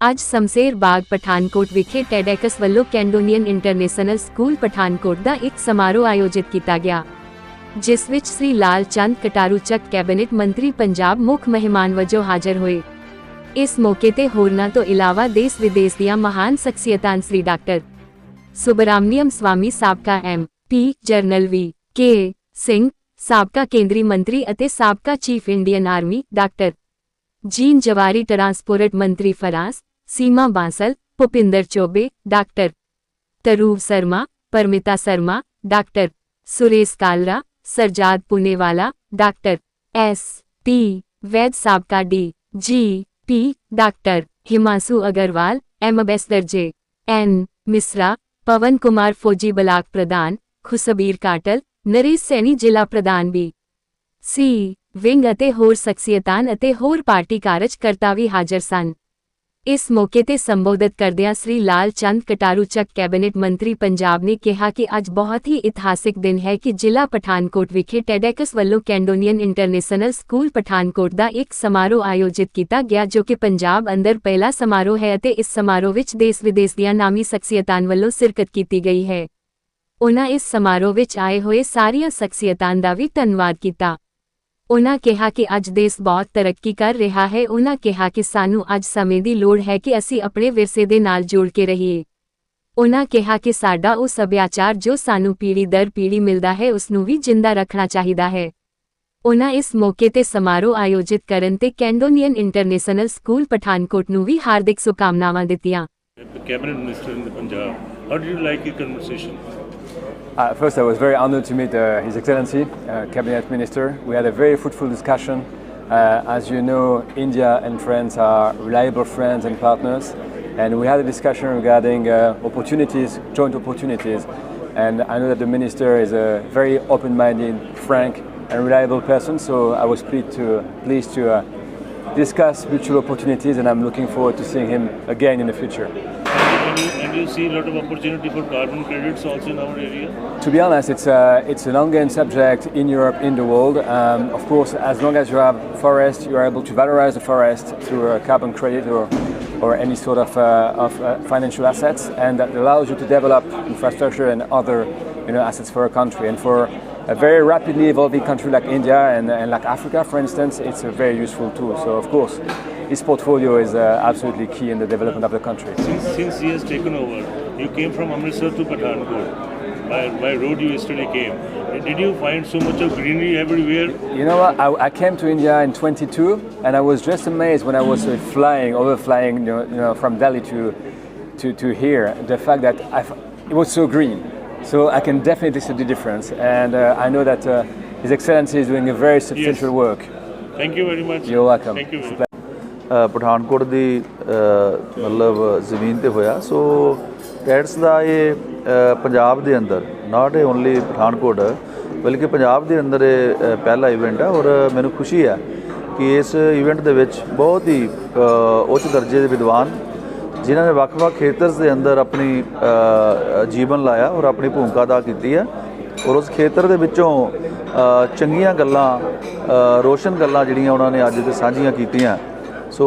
ਅੱਜ ਸਮਸੇਰ ਬਾਗ ਪਠਾਨਕੋਟ ਵਿਖੇ ਟੈਡੈਕਸ ਵੱਲੋਂ ਕੈਂਡੋਨੀਅਨ ਇੰਟਰਨੈਸ਼ਨਲ ਸਕੂਲ ਪਠਾਨਕੋਟ ਦਾ ਇੱਕ ਸਮਾਰੋਹ ਆਯੋਜਿਤ ਕੀਤਾ ਗਿਆ, ਜਿਸ ਵਿੱਚ ਸ੍ਰੀ ਲਾਲ ਚੰਦ ਕਟਾਰੂ ਚੱਕ ਕੈਬਨਿਟ ਮੰਤਰੀ ਪੰਜਾਬ ਮੁੱਖ ਮਹਿਮਾਨ ਵਜੋਂ ਹਾਜ਼ਰ ਹੋਏ। ਇਸ ਮੌਕੇ ਤੇ ਹੋਰਨਾਂ ਤੋਂ ਇਲਾਵਾ ਦੇਸ਼ ਵਿਦੇਸ਼ ਦੀਆਂ ਮਹਾਨ ਸ਼ਖਸੀਅਤਾਂ ਸ੍ਰੀ ਡਾਕਟਰ ਸੁਬਰਾਮਨੀਅਮ ਸਵਾਮੀ ਸਾਬਕਾ M P general V K Singh, ਸਾਬਕਾ ਕੇਂਦਰੀ ਮੰਤਰੀ ਅਤੇ ਸਾਬਕਾ chief Indian army doctor jean ਜਵਾਰੀ ਟਰਾਂਸਪੋਰਟ ਮੰਤਰੀ France Seema Bansal, Bhupinder Chaubey, doctor ਤਰੂਵ Sharma, Paramita Sharma, doctor Suresh Kalra, ਸਰਜਾਦ Poonawala, doctor S P Vaid ਸਾਬਕਾ D, G P, doctor Himanshu Agarwal ambassador J N Mishra, Pawan Kumar ਫੌਜੀ ਬਲਾਕ ਪ੍ਰਧਾਨ, ਖੁਸ਼ਬੀਰ ਕਾਟਲ, ਨਰੇਸ਼ ਸੈਣੀ ਜ਼ਿਲ੍ਹਾ ਪ੍ਰਧਾਨ ਵੀ। ਸੀ ਵਿੰਗ ਅਤੇ ਹੋਰ ਸ਼ਖਸੀਅਤਾਂ ਅਤੇ ਹੋਰ ਪਾਰਟੀ ਕਾਰਜਕਰਤਾ ਵੀ ਹਾਜ਼ਰ ਸਨ। ਇਸ ਮੌਕੇ ਤੇ ਸੰਬੋਧਿਤ ਕਰਦਿਆਂ ਸ੍ਰੀ ਲਾਲ ਚੰਦ ਕਟਾਰੂ ਚੱਕ ਕੈਬਨਿਟ ਮੰਤਰੀ ਪੰਜਾਬ ਨੇ ਕਿਹਾ ਕਿ ਅੱਜ ਬਹੁਤ ਹੀ ਇਤਿਹਾਸਿਕ ਦਿਨ ਹੈ ਕਿ ਜ਼ਿਲ੍ਹਾ ਪਠਾਨਕੋਟ ਵਿਖੇ ਟੈਡੈਕਸ ਵੱਲੋਂ ਕੈਂਡੋਨੀਅਨ ਇੰਟਰਨੈਸ਼ਨਲ ਸਕੂਲ ਪਠਾਨਕੋਟ ਦਾ ਇੱਕ ਸਮਾਰੋਹ ਆਯੋਜਿਤ ਕੀਤਾ ਗਿਆ ਜੋ ਕਿ ਪੰਜਾਬ ਅੰਦਰ ਪਹਿਲਾ ਸਮਾਰੋਹ ਹੈ ਅਤੇ ਇਸ ਸਮਾਰੋਹ ਵਿੱਚ ਦੇਸ਼ ਵਿਦੇਸ਼ ਦੀਆਂ ਨਾਮੀ ਸ਼ਖਸੀਅਤਾਂ ਵੱਲੋਂ ਸ਼ਿਰਕਤ ਕੀਤੀ ਗਈ ਹੈ। ਉਨ੍ਹਾਂ ਇਸ ਸਮਾਰੋਹ ਵਿੱਚ ਆਏ ਹੋਏ ਸਾਰੀਆਂ ਸ਼ਖਸੀਅਤਾਂ ਦਾ ਵੀ ਧੰਨਵਾਦ ਕੀਤਾ। ਉਨ੍ਹਾਂ ਕਿਹਾ ਕਿ ਅੱਜ ਦੇਸ਼ ਬਹੁਤ ਤਰੱਕੀ ਕਰ ਰਿਹਾ ਹੈ ਉਨ੍ਹਾਂ ਕਿਹਾ ਕਿ ਸਾਨੂੰ ਅੱਜ ਸਮੇਂ ਦੀ ਲੋੜ ਹੈ ਕਿ ਅਸੀਂ ਆਪਣੇ ਵਿਰਸੇ ਦੇ ਨਾਲ ਜੁੜ ਕੇ ਰਹੀਏ ਉਨ੍ਹਾਂ ਕਿਹਾ ਕਿ ਸਾਡਾ ਉਹ ਸੱਭਿਆਚਾਰ ਜੋ ਸਾਨੂੰ ਪੀੜ੍ਹੀ ਦਰ ਪੀੜ੍ਹੀ ਮਿਲਦਾ ਹੈ, ਉਸ ਨੂੰ ਵੀ ਜਿੰਦਾ ਰੱਖਣਾ ਚਾਹੀਦਾ ਹੈ ਉਨ੍ਹਾਂ ਇਸ ਮੌਕੇ ਤੇ ਸਮਾਰੋਹ ਆਯੋਜਿਤ ਕਰਨ ਤੇ ਕੈਂਡੋਨੀਅਨ ਇੰਟਰਨੈਸ਼ਨਲ ਸਕੂਲ ਪਠਾਨਕੋਟ ਨੂੰ ਵੀ ਹਾਰਦਿਕ ਸ਼ੁਭਕਾਮਨਾਵਾਂ ਦਿੱਤੀਆਂ The cabinet minister in the Punjab. How did you like? Uh, first, I was very honored to meet uh, His Excellency, uh, Cabinet Minister. We had a very fruitful discussion. Uh, as you know, India and France are reliable friends and partners, and we had a discussion regarding uh, opportunities, joint opportunities. And I know that the Minister is a very open-minded, frank, and reliable person. So I was pleased to pleased to uh, discuss mutual opportunities, and I'm looking forward to seeing him again in the future. And you, you see a lot of opportunity for carbon credits also in our area? To be honest, it's, a, it's an ongoing subject in Europe, in the world. Um, of course, as long as you have forest, you're able to valorize the forest through a carbon credit or, or any sort of, uh, of uh, financial assets, and that allows you to develop infrastructure and other you know, assets for a country. And for a very rapidly evolving country like India and, and like Africa, for instance, it's a very useful tool. So, of course, this portfolio is uh, absolutely key in the development of the country. Since, since he has taken over, you came from Amritsar to Pathankot. By, by road you yesterday came. Did you find so much of greenery everywhere? You know what? I, I came to India in 22, and I was just amazed when I was uh, flying, overflying, you know, you know, from Delhi to, to, to here, the fact that I it was so green. So I can definitely see the difference, and uh, I know that uh, His Excellency is doing a very substantial work. Thank you very much. You're welcome. Thank you. Pathankot ਦੀ ਮਤਲਬ ਜ਼ਮੀਨ ਤੇ ਹੋਇਆ ਸੋ ਟੈਟਸ ਦਾ ਇਹ ਪੰਜਾਬ ਦੇ ਅੰਦਰ not only Pathankot ਬਲਕਿ ਪੰਜਾਬ ਦੇ ਅੰਦਰ ਇਹ ਪਹਿਲਾ ਇਵੈਂਟ ਹੈ ਔਰ ਮੈਨੂੰ ਖੁਸ਼ੀ ਹੈ ਕਿ ਇਸ ਇਵੈਂਟ ਦੇ ਵਿੱਚ ਬਹੁਤ ਹੀ ਉੱਚ ਦਰਜੇ ਦੇ ਵਿਦਵਾਨ ਜਿਨ੍ਹਾਂ ਨੇ ਵੱਖ-ਵੱਖ ਖੇਤਰਸ ਦੇ ਅੰਦਰ ਆਪਣੀ ਜੀਵਨ ਲਾਇਆ ਔਰ ਆਪਣੀ ਭੂਮਿਕਾ ਅਦਾ ਕੀਤੀ ਹੈ ਔਰ ਉਸ ਖੇਤਰ ਦੇ ਵਿੱਚੋਂ ਚੰਗੀਆਂ ਗੱਲਾਂ ਰੋਸ਼ਨ ਗੱਲਾਂ ਜਿਹੜੀਆਂ ਉਹਨਾਂ ਨੇ ਅੱਜ ਤੇ ਸਾਂਝੀਆਂ ਕੀਤੀਆਂ। ਸੋ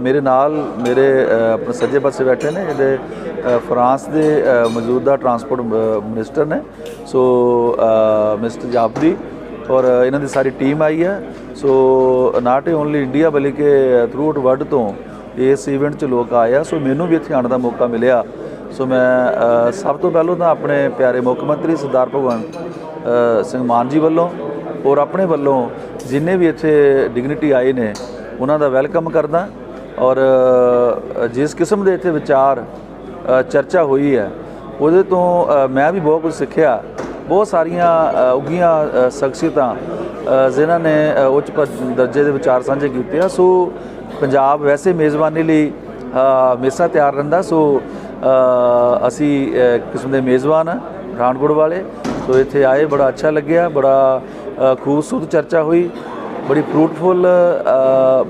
ਮੇਰੇ ਨਾਲ ਮੇਰੇ ਆਪਣੇ ਸੱਜੇ ਪਾਸੇ ਬੈਠੇ ਨੇ ਜਿਹੜੇ ਫਰਾਂਸ ਦੇ ਮੌਜੂਦਾ ਟਰਾਂਸਪੋਰਟ ਮ- ਮਿਨਿਸਟਰ ਨੇ। ਸੋ ਮਿਸਟਰ ਜਾਫਰੀ ਔਰ ਇਹਨਾਂ ਦੀ ਸਾਰੀ ਟੀਮ ਆਈ ਹੈ। ਸੋ ਨਾਟ ਓਨਲੀ ਇੰਡੀਆ ਬਲਕਿ ਥਰੂ ਆਊਟ ਵਰਲਡ ਤੋਂ ਇਸ ਇਵੈਂਟ 'ਚ ਲੋਕ ਆਏ ਆ, ਸੋ ਮੈਨੂੰ ਵੀ ਇੱਥੇ ਆਉਣ ਦਾ ਮੌਕਾ ਮਿਲਿਆ। ਸੋ ਮੈਂ ਸਭ ਤੋਂ ਪਹਿਲਾਂ ਤਾਂ ਆਪਣੇ ਪਿਆਰੇ ਮੁੱਖ ਮੰਤਰੀ ਸਰਦਾਰ ਭਗਵੰਤ ਸਿੰਘ ਮਾਨ ਜੀ ਵੱਲੋਂ ਔਰ ਆਪਣੇ ਵੱਲੋਂ ਜਿੰਨੇ ਵੀ ਇੱਥੇ ਡਿਗਨਿਟੀ ਆਏ ਨੇ, ਉਹਨਾਂ ਦਾ ਵੈਲਕਮ ਕਰਦਾ। ਔਰ ਜਿਸ ਕਿਸਮ ਦੇ ਇੱਥੇ ਵਿਚਾਰ ਚਰਚਾ ਹੋਈ ਹੈ, ਉਹਦੇ ਤੋਂ ਮੈਂ ਵੀ ਬਹੁਤ ਕੁਝ ਸਿੱਖਿਆ। ਬਹੁਤ ਸਾਰੀਆਂ ਅ, ਸ਼ਖਸੀਅਤਾਂ ਜਿਨ੍ਹਾਂ ਨੇ ਉੱਚ ਦਰਜੇ ਦੇ ਵਿਚਾਰ ਸਾਂਝੇ ਕੀਤੇ ਆ। ਸੋ ਪੰਜਾਬ ਵੈਸੇ ਮੇਜ਼ਬਾਨੀ ਲਈ ਹਮੇਸ਼ਾ ਤਿਆਰ ਰਹਿੰਦਾ। ਸੋ ਅਸੀਂ ਕਿਸਮ ਦੇ ਮੇਜ਼ਬਾਨ ਆ ਪਠਾਨਕੋਟ ਵਾਲੇ। ਸੋ ਇੱਥੇ ਆਏ ਬੜਾ ਅੱਛਾ ਲੱਗਿਆ ਬੜਾ ਖੂਬਸੂਰਤ ਚਰਚਾ ਹੋਈ ਬੜੀ ਫਰੂਟਫੁਲ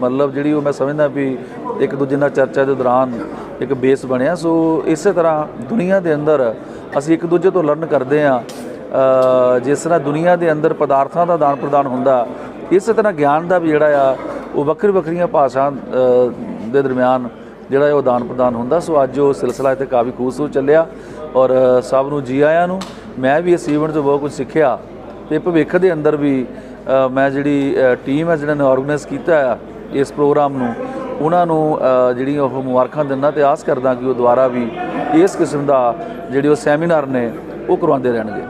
ਮਤਲਬ ਜਿਹੜੀ ਉਹ ਮੈਂ ਸਮਝਦਾ ਵੀ ਇੱਕ ਦੂਜੇ ਨਾਲ ਚਰਚਾ ਦੇ ਦੌਰਾਨ ਇੱਕ ਬੇਸ ਬਣਿਆ। ਸੋ ਇਸੇ ਤਰ੍ਹਾਂ ਦੁਨੀਆ ਦੇ ਅੰਦਰ ਅਸੀਂ ਇੱਕ ਦੂਜੇ ਤੋਂ ਲਰਨ ਕਰਦੇ ਆ ਜਿਸ ਤਰ੍ਹਾਂ ਦੁਨੀਆ ਦੇ ਅੰਦਰ ਪਦਾਰਥਾਂ ਦਾ ਦਾਨ ਪ੍ਰਦਾਨ ਹੁੰਦਾ, ਇਸੇ ਤਰ੍ਹਾਂ ਗਿਆਨ ਦਾ ਵੀ ਜਿਹੜਾ ਆ, ਉਹ ਵੱਖਰੀ ਵੱਖਰੀਆਂ ਭਾਸ਼ਾ ਦੇ ਦਰਮਿਆਨ ਜਿਹੜਾ ਉਹ ਆਦਾਨ ਪ੍ਰਦਾਨ ਹੁੰਦਾ। ਸੋ ਅੱਜ ਉਹ ਸਿਲਸਿਲਾ ਇੱਥੇ ਕਾਫੀ ਖੂਬਸੂਰਤ ਚੱਲਿਆ ਔਰ ਸਭ ਨੂੰ ਜੀ ਆਇਆਂ ਨੂੰ। ਮੈਂ ਵੀ ਇਸ ਈਵੈਂਟ ਤੋਂ ਬਹੁਤ ਕੁਝ ਸਿੱਖਿਆ ਤੇ ਭਵਿੱਖ ਦੇ ਅੰਦਰ ਵੀ ਮੈਂ ਜਿਹੜੀ ਟੀਮ ਹੈ, ਜਿਹਨਾਂ ਨੇ ਆਰਗੇਨਾਈਜ਼ ਕੀਤਾ ਆ ਇਸ ਪ੍ਰੋਗਰਾਮ ਨੂੰ, ਉਹਨਾਂ ਨੂੰ ਜਿਹੜੀ ਉਹ ਮੁਬਾਰਕਾਂ ਦਿੰਦਾ ਤੇ ਆਸ ਕਰਦਾ ਕਿ ਉਹ ਦੁਬਾਰਾ ਵੀ ਇਸ ਕਿਸਮ ਦਾ ਜਿਹੜੇ ਉਹ ਸੈਮੀਨਾਰ ਨੇ, ਉਹ ਕਰਵਾਉਂਦੇ ਰਹਿਣਗੇ।